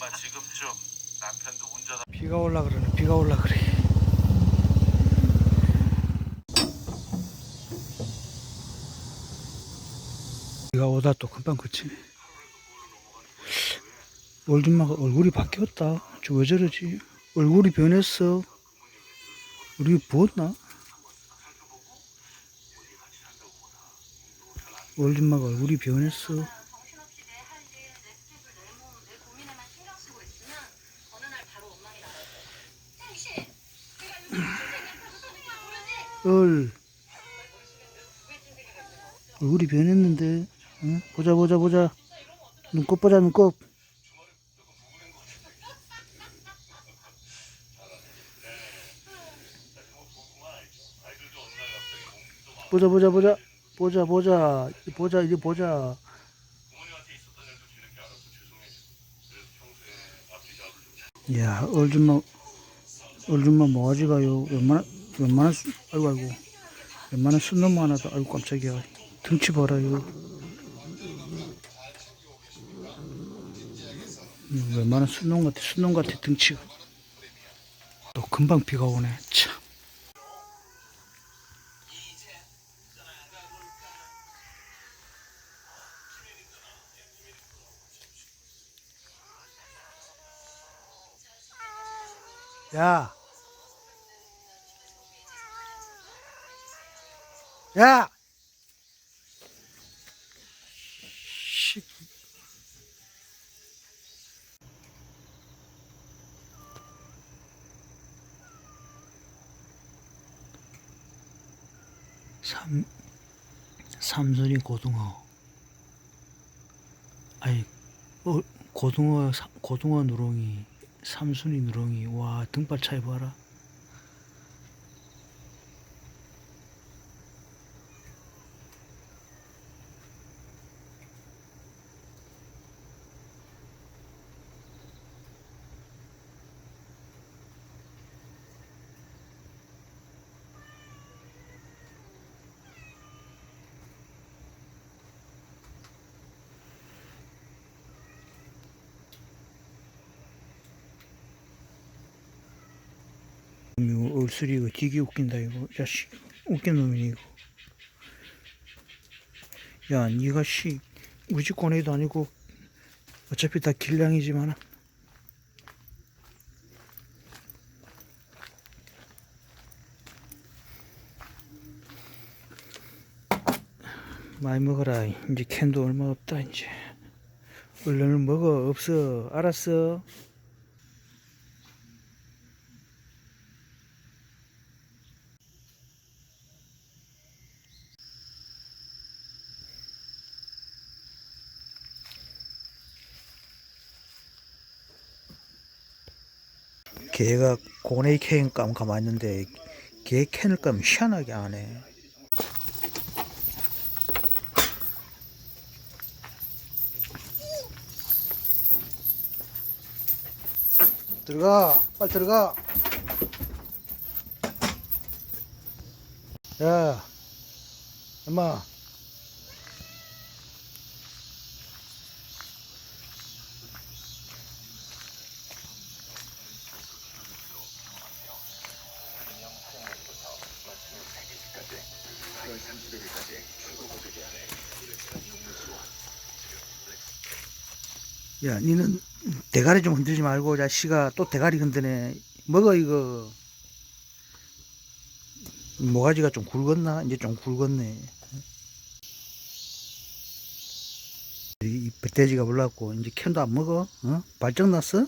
아마 지금쯤 남편도 운전 비가 올라 그러네. 비가 올라 그래. 비가 오다 또 금방 그치네. 월준마가 얼굴이 바뀌었다. 저 왜 저러지? 얼굴이 변했어. 우리 부었나? 월준마가 얼굴이 변했어. 정신없이 내 할 일, 내 스텝을, 내 몸, 내 고민에만 신경 쓰고 있으면 어느 날 바로 원망이 나거든. 당신, 내가 요즘 무슨 생각하고 사는지 모르지? 얼. 얼굴이 변했는데. 응? 보자 보자 보자. 눈곱 보자 눈곱. 보자 보자 보자 보자 보자 보자 이제 보자 야 얼줌마 얼줌마 뭐하지 가요 웬만한 웬만한 수, 아이고 아이고 웬만한 순놈 하나도 아이고 깜짝이야 등치 봐라요 음, 웬만한 순놈 같아 순놈 같아 등치가 또 금방 비가 오네 참 야. 야. 삼 삼선이 고등어. 아니 어, 고등어 사- 고등어 누렁이 삼순이 누렁이. 와 등발 차이 봐라 이거 얼술이 이거 되게 웃긴다 이거. 야씨 웃긴 놈이네 이거. 야 니가 씨 우지 꺼내도 아니고 어차피 다 길냥이지만 많이 먹어라. 이제 캔도 얼마 없다 이제. 얼른 먹어. 없어. 알았어 걔가 고네 캔 까면 가만히 있는데 걔 캔을 까면 희한하게 안 해. 들어가 빨리 들어가 야 엄마 야, 니는 대가리 좀 흔들지 말고, 자식아, 또 대가리 흔드네. 먹어, 이거. 모가지가 좀 굵었나? 이제 좀 굵었네. 이 배돼지가 올라왔고, 이제 캔도 안 먹어? 어? 발정 났어?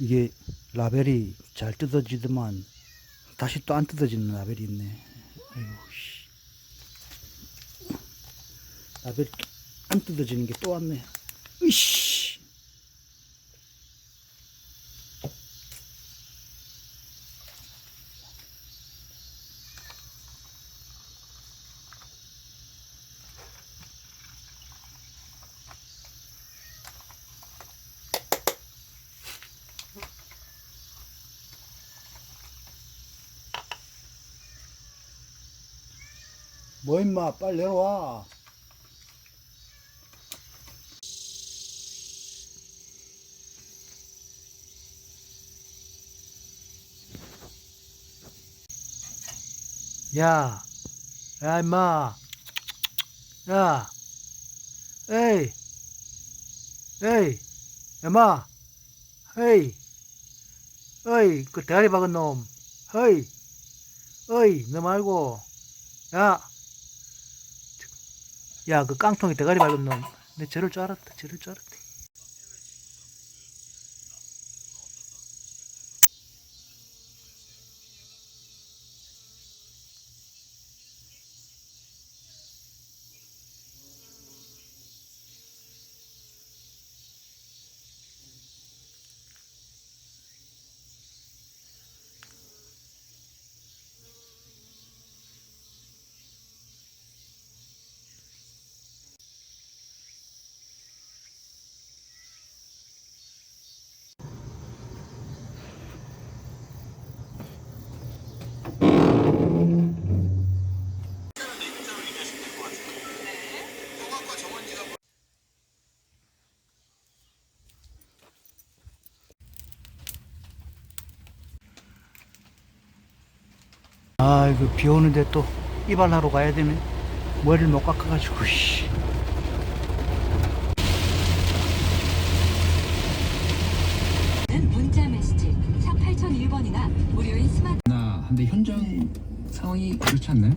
이게 라벨이 잘 뜯어지더만 다시 또 안 뜯어지는 라벨이 있네. 아이고, 씨. 라벨이 또안 뜯어지는 게 또 왔네. 으이씨. 뭐 임마 빨리 내려와 야, 야, 임마. 야, 에이, 에이, 임마. 헤이, 어이, 그 대가리 박은 놈. 헤이, 어이, 너 말고. 야, 야, 그 깡통이 대가리 박은 놈. 내 저럴 줄 알았다, 저럴 줄 알았다. 아, 이거 비 오는데 또 이발하러 가야 되네. 머리를 못 깎아가지고, 씨. 는 문자 메시지 샵 8001번이나 무료인 스마트 나 근데 현장 상황이 그렇지 않나요?